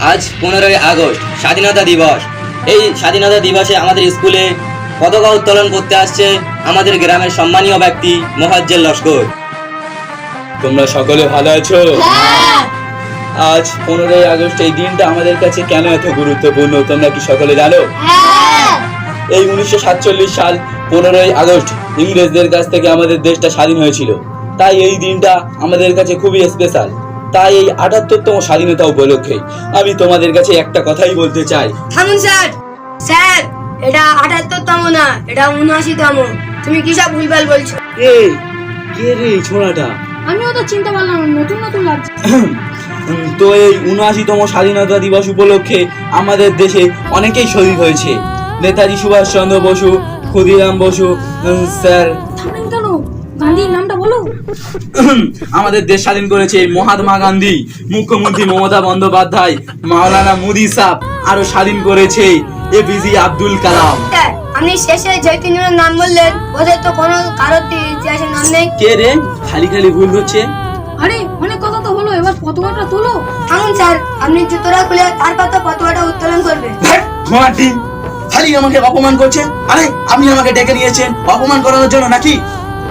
আজ পনেরোই আগস্ট স্বাধীনতা দিবস। এই স্বাধীনতা দিবসে আমাদের স্কুলে পতাকা উত্তোলন করতে আসছে আমাদের গ্রামের সম্মানীয় ব্যক্তি মোহাজ্জেল লস্কর। তোমরা সকলে ভালো আছো? আজ পনেরোই আগস্ট এই দিনটা আমাদের কাছে কেন এত গুরুত্বপূর্ণ তোমরা কি সকলে জানো? এই উনিশশো সাতচল্লিশ সাল পনেরোই আগস্ট ইংরেজদের কাছ থেকে আমাদের দেশটা স্বাধীন হয়েছিল। তাই এই দিনটা আমাদের কাছে খুবই স্পেশাল তাই এই আটাত্তরতম স্বাধীনতা উপলক্ষে আমি তোমাদের কাছে একটা কথাই বলতে চাই। থামুন স্যার। স্যার এটা আটাত্তরতম না এটা উনআশিতম। তুমি কি সব ভুলভাল বলছো? এ কে রে এই ছোড়াটা? আমিও তো চিনতে পারলাম না, নতুন নতুন লাগছে। তো এই উনআশিতম স্বাধীনতা দিবস উপলক্ষে আমাদের দেশে অনেকেই শহীদ হয়েছে। Netaji Subhash Chandra Bose Khudiram Bose um, sir. থামেন কেন গান্ধীর নামটা বলো। আমাদের দেশ স্বাধীন করেছে মহাত্মা গান্ধী মুখ্যমন্ত্রী মমতা বন্দ্যোপাধ্যায় মাওলানা মুদি সাহ আরও স্বাধীন করেছে এপিজে আব্দুল কালাম। আপনি শেষে যে তিনজনের নাম বললেন ওদের তো কোনো কারোর ইতিহাসের নাম নেই। কে রে? খালি খালি ভুল হচ্ছে। আরে অনেক কথা তো হলো এবার পতাকাটা তোলো। থামুন স্যার আপনি জুতোটা খুলে তারপর তো পতাকাটা উত্তোলন করবে। ঘোড়াটি খালি আমাকে অপমান করছেন আরে আপনি আমাকে ডেকে নিয়েছেন। অপমান করানোর জন্য নাকি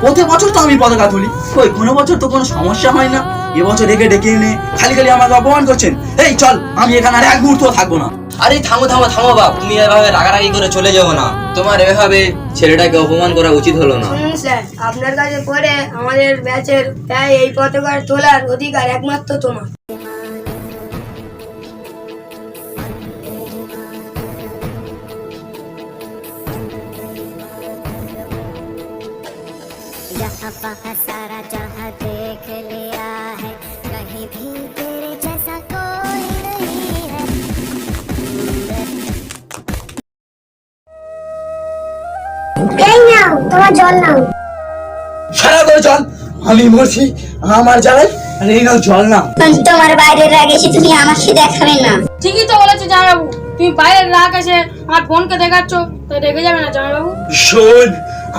প্রতি বছর তো আমি পতাকা তুলি। কই কোনো বছর তো কোনো সমস্যা হয় না। এবছর ডেকে ডেকে এনে খালি খালি আমাকে অপমান করছেন। এই চল আমি এখানে আর এক মুহূর্ত থাকব না। আরে থামো থামো থামো বাপ তুমি এভাবে রাগারাগি করে চলে যাও না। তোমার এভাবে ছেলেটাকে অপমান করা উচিত হলো না। স্যার আপনার কাছে পরে আমাদের ব্যাচের তাই এই পতাকার তোলার অধিকার একমাত্র তোমার। यहाँ वहाँ सारा जहाँ देख लिया है कहीं भी तेरे जैसा कोई नहीं है এই নাও তোমার জল নাও সারা করে চল আমি মরছি আমার জ্বালাই আরে এই নাও জল না তোমার বাইরে রাগেছি তুমি আমাকে দেখাবে না ঠিকই তো বলেছে জামাইবাবু তুমি বাইরের রাগ আছে আমার বোনকে দেখাচ্ছ তো রেগে যাবে না জামাইবাবু শোন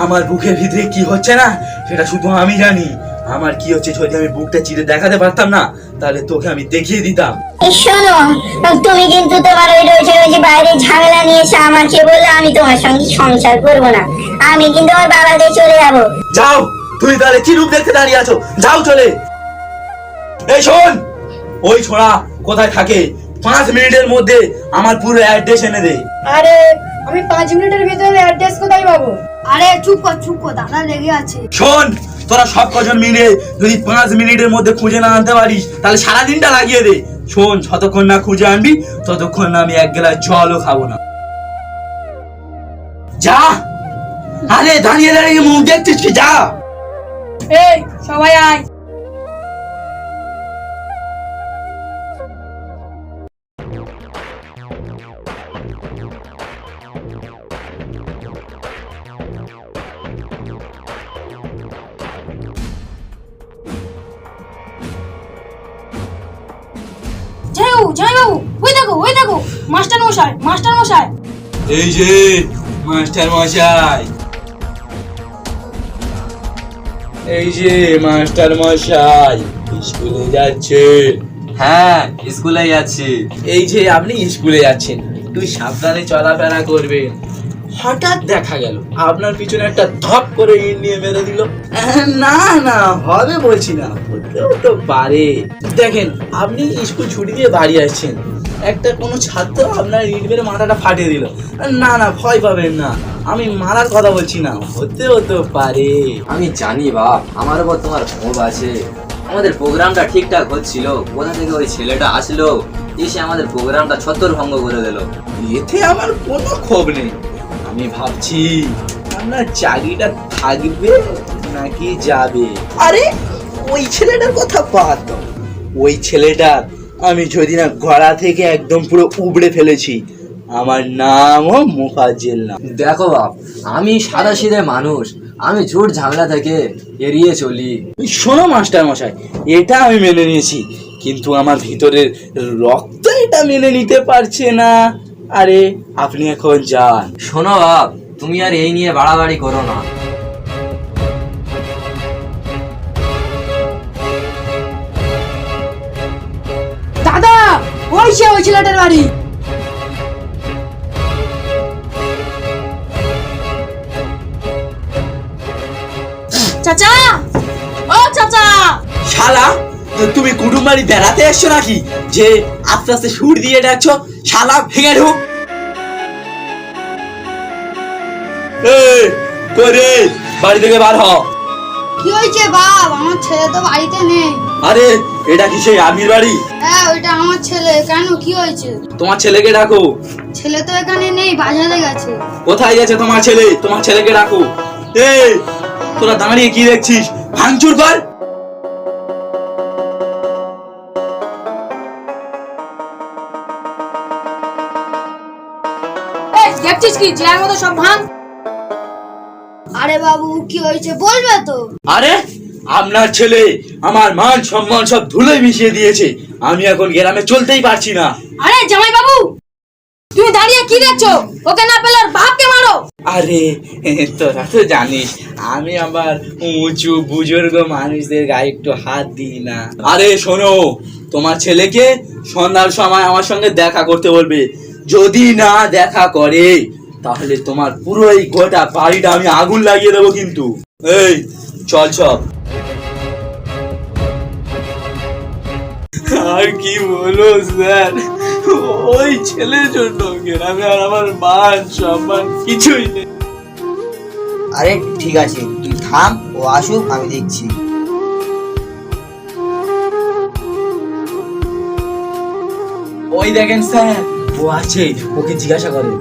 আমার বুকের ভিতরে কি হচ্ছে না? সেটা শুধু আমি জানি। আমার কি হচ্ছে যদি আমি বুকটা চিরে দেখাতে পারতাম না তাহলে তোকে আমি দেখিয়ে দিতাম। শোনো তুমি কিন্তু তোমার ওই রয়েছে রয়েছে বাইরে ঝামেলা নিয়েছে আমাকে বলে আমি তোমার সঙ্গে সংসার করব না। আমি কিন্তু আমার বাবাকে চলে যাব। যাও তুই তাহলে কি রূপ দেখতে দাঁড়িয়ে আছো? যাও চলে। এই শোন ওই ছোড়া কোথায় থাকে? পাঁচ মিনিটের মধ্যে আমার পুরো অ্যাড্রেস এনে দে। আরে আমি পাঁচ মিনিটের ভিতরে অ্যাড্রেস কোথায় পাবো? আরে চুপ কর চুপ কর দাদা লেগে আছে। শোন তোরা সব কজন মিলে যদি পাঁচ মিনিটের মধ্যে খুঁজে না আনতে পারিস তাহলে সারাদিনটা লাগিয়ে দে। শোন যতক্ষণ না খুঁজে আনবি ততক্ষণ না আমি এক গ্লাস জলও খাব না। যা! আরে দাঁড়িয়ে দাঁড়িয়ে মুখ দেখছিস কি? যা! এই সবাই আয়। জামাইবাবু ওই দেখো ওই দেখো মাস্টার মশাই মাস্টার মশাই। এই যে মাস্টার মশাই। এই যে মাস্টার মশাই স্কুলে যাচ্ছেন হ্যাঁ স্কুলে যাচ্ছি এই যে আপনি স্কুলে যাচ্ছেন। তুই সাবধানে চলাফেরা করবেন হঠাৎ দেখা গেল। আপনার পিছনে একটা ধপ করে ইট নিয়ে মেরে দিল। না না হবে বলছি না। হতেও তো পারে। দেখেন আপনি স্কুল ছুটি দিয়ে বাড়ি আসছেন। একটা কোনো ছাত্র আপনার ইট মেরে মাথাটা ফাটিয়ে দিল। না না ভয় পাবেন না। আমি মারার কথা বলছি না। হতেও তো পারে। আমি জানি বাপ আমার উপর তোমার ক্ষোভ আছে। আমাদের প্রোগ্রামটা ঠিকঠাক হচ্ছিল। কোথা থেকে ওই ছেলেটা আসলো? এসে আমাদের প্রোগ্রামটা ছত্তর ভঙ্গ করে দিল। এতে আমার কোনো ক্ষোভ নেই। আমি ভাবছি আপনার চাকরিটা থাকবে নাকি যাবে? আরে ওই ছেলেটার কথা বাদ দাও। ওই ছেলেটার আমি যদি না গড়া থেকে একদম পুরো উবড়ে ফেলেছি আমার নামও মুফাজ্জেল নাম দেখো বাপ আমি সাদা সিধে মানুষ আমি ঝুট ঝামেলা থেকে এড়িয়ে চলি। শোনো মাস্টার মশাই এটা আমি মেনে নিয়েছি কিন্তু আমার ভিতরের রক্ত এটা মেনে নিতে পারছে না। আরে আপনি এখন যান। শোনো বাপ তুমি আর এই নিয়ে বাড়াবাড়ি করো না। দাদা ওই সে ওই ছেলেটার বাড়ি। চাচা ও চাচা। শালা তুমি কুটুম বাড়ি বেড়াতে এসছো নাকি? যে আস্তে আস্তে সুর দিয়ে ডাকছো শালা ভেঙে ঢুক। করে বাড়ি থেকে বার হ। কি হয়েছে বাপ? আমার ছেলে তো বাড়িতে নেই। আরে এটা কি সেই আমির বাড়ি? হ্যাঁ ওইটা আমার ছেলে। কেন কি হয়েছে? তোমার ছেলেকে ডাকো। ছেলে তো এখানে নেই বাজারে গেছে। কোথায় গেছে তোমার ছেলে? তোমার ছেলেকে ডাকো। এই তোরা দাঁড়িয়ে কি দেখছিস? ভাঙচুর কর। দেখছিস কি? মতো সব ভাঙ আরে বাবু কি হয়েছে? বলবে তো। আরে আপনার ছেলে আমার মান সম্মান সব ধুলোয় মিশিয়ে দিয়েছে। আমি এখন গ্রামে চলতেই পারছি না। আরে জামাই বাবু তুমি দাঁড়িয়ে কি দেখছ? ওকে না পেলে ওর বাপকে মারো। আরে তোরা তো জানিস আমি আবার উঁচু বুজুর্গ মানুষদের গায়ে একটু হাত দিই না। আরে শোনো তোমার ছেলেকে সন্ধ্যার সময় আমার সঙ্গে দেখা করতে বলবে। যদি না দেখা করে তাহলে তোমার পুরো এই গোটা বাড়িটা আমি আগুন লাগিয়ে দেবো কিন্তু। এই চল চল। আর কি বলো স্যার? ওই ছেলের জন্য গ্রামে আর আমার মান সম্মান কিছুই নেই। আরে ঠিক আছে তুই থাম ও আসুক আমি দেখছি। ওই দেখেন স্যার। ও আছে ওকে জিজ্ঞাসা করে।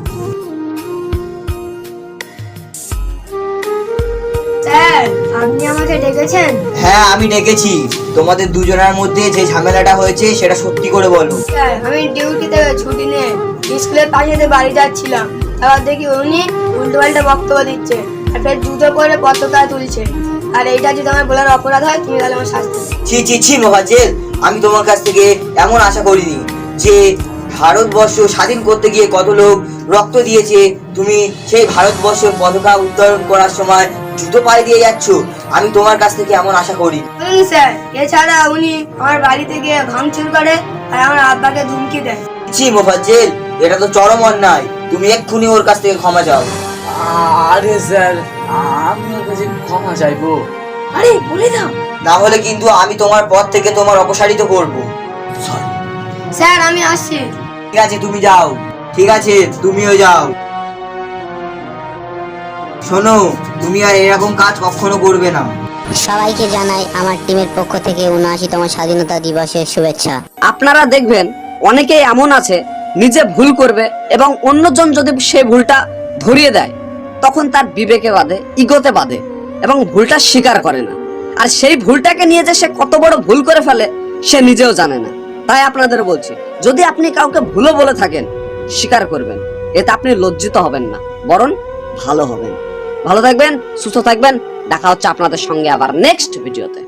আপনি আমাকে ডেকেছেন? হ্যাঁ আমি ডেকেছি। তোমাদের দুজনের মধ্যে যে ঝামেলাটা হয়েছে সেটা সত্যি করে বলো। আমি ডিউটি থেকে ছুটি নিয়ে স্কুলের পাশে দিয়ে বাড়ি যাচ্ছিলাম। তারপর দেখি উনি উল্টো পাল্টা বক্তব্য দিচ্ছে। একটা জুতো পরে পতাকা তুলছে। আর এইটা যদি আমার বলার অপরাধ হয় তুমি তাহলে আমার শাস্তি। ছি ছি ছি মোহাজ্জেল আমি তোমার কাছ থেকে এমন আশা করিনি যে ভারতবর্ষ স্বাধীন করতে গিয়ে কত লোক রক্ত দিয়েছে তুমি সেই ভারতবর্ষ পতাকা উত্তোলন করার সময় জুতো পায়ে দিয়ে যাচ্ছ? আমি তোমার কাছ থেকে এমন আশা করি। স্যার এছাড়া উনি আমার বাড়ি থেকে ভাঙচুর করে আর আমার আব্বাকে ধুমকি দেয় ছি মোফাজ্জেল এটা তো চরম অন্যায়। তুমি এক্ষুনি ওর কাছ থেকে ক্ষমা চাও। আরে স্যার আমি ওর কাছে ক্ষমা চাইব। আরে বলে দাও। না হলে কিন্তু আমি তোমার পথ থেকে তোমার অপসারিত করব। স্যার আমি আসছি। ঠিক আছে তুমি যাও। ঠিক আছে তুমিও যাও। শোনো তুমি আর এরকম কাজ কখনো করবে না। সবাইকে জানাই আমার টিমের পক্ষ থেকে উনআশিতম স্বাধীনতা দিবসের শুভেচ্ছা। আপনারা দেখবেন অনেকেই এমন আছে নিজে ভুল করবে এবং অন্যজন যদি সেই ভুলটা ধরিয়ে দেয় তখন তার বিবেকে বাদে ইগোতে বাদে এবং ভুলটা স্বীকার করে না। আর সেই ভুলটাকে নিয়ে যে সে কত বড় ভুল করে ফেলে সে নিজেও জানে না। তাই আপনাদের বলছি, যদি আপনি কাউকে ভুলও বলে থাকেন, স্বীকার করবেন। এতে আপনি লজ্জিত হবেন না, বরং ভালো হবেন। ভালো থাকবেন, সুস্থ থাকবেন। দেখা হচ্ছে আপনাদের সঙ্গে আবার নেক্সট ভিডিওতে